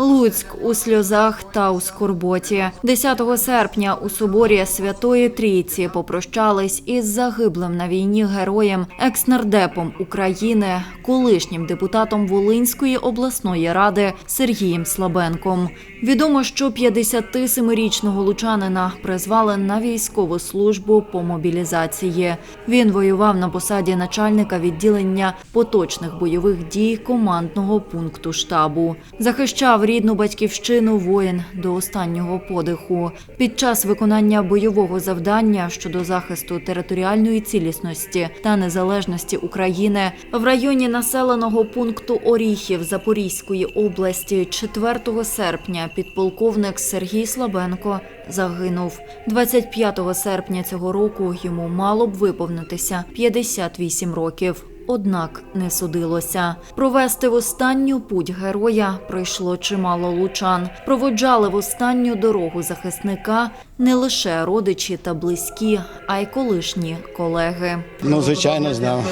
Луцьк у сльозах та у скорботі. 10 серпня у соборі Святої Трійці попрощались із загиблим на війні героєм, екснардепом України, колишнім депутатом Волинської обласної ради Сергієм Слабенком. Відомо, що 57-річного лучанина призвали на військову службу по мобілізації. Він воював на посаді начальника відділення поточних бойових дій командного пункту штабу. Захищав рідну батьківщину воїн до останнього подиху. Під час виконання бойового завдання щодо захисту територіальної цілісності та незалежності України в районі населеного пункту Оріхів Запорізької області 4 серпня підполковник Сергій Слабенко загинув. 25 серпня цього року йому мало б виповнитися 58 років. Однак не судилося. Провести в останню путь героя прийшло чимало лучан. Проводжали в останню дорогу захисника не лише родичі та близькі, а й колишні колеги. Ну, звичайно, знав.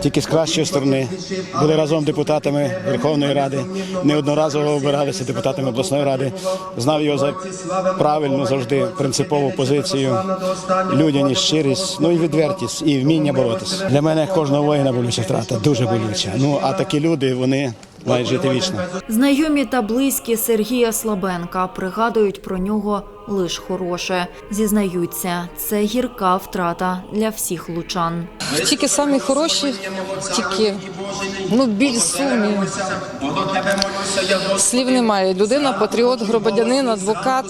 Тільки з кращої сторони. Були разом депутатами Верховної Ради, неодноразово обиралися депутатами обласної ради. Знав його за правильну завжди принципову позицію, людяність, щирість, ну і відвертість, і вміння боротися. Для мене кожного воїна болюча втрата, дуже болюча. Ну а такі люди вони мають жити вічно. Знайомі та близькі Сергія Слабенка пригадують про нього лиш хороше. Зізнаються, це гірка втрата для всіх лучан. Тільки самі хороші, тільки ну, біль сумні. Слів немає. Людина, патріот, громадянин, адвокат,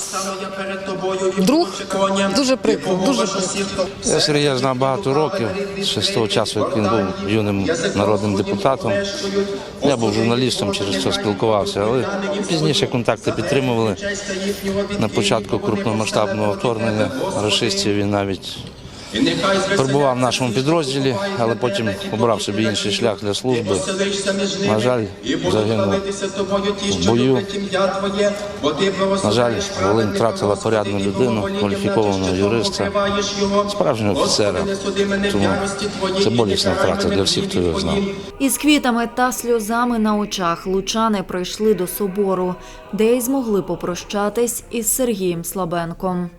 друг. Дуже прикро, дуже прикро. Я Сергія знав багато років, ще з того часу, як він був юним народним депутатом. Я був журналістом, через це спілкувався, але пізніше контакти підтримували. На початку крупномасштабного вторгнення рашистів він навіть перебував в нашому підрозділі, але потім обрав собі інший шлях для служби. На жаль, загинув в бою. На жаль, Волинь втратила порядну людину, кваліфікованого юриста, справжнього офіцера. Тому це болісна втрата для всіх, хто його знав. Із квітами та сльозами на очах лучани прийшли до собору, де й змогли попрощатись із Сергієм Слабенком.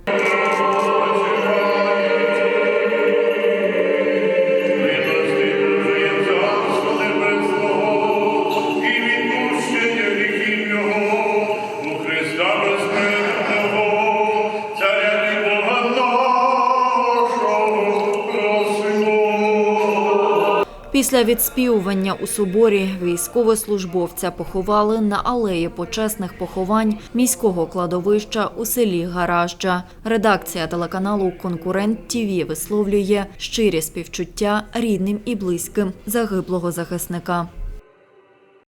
Після відспівування у соборі військовослужбовця поховали на алеї почесних поховань міського кладовища у селі Гаражджа. Редакція телеканалу Конкурент ТІВІ висловлює щирі співчуття рідним і близьким загиблого захисника.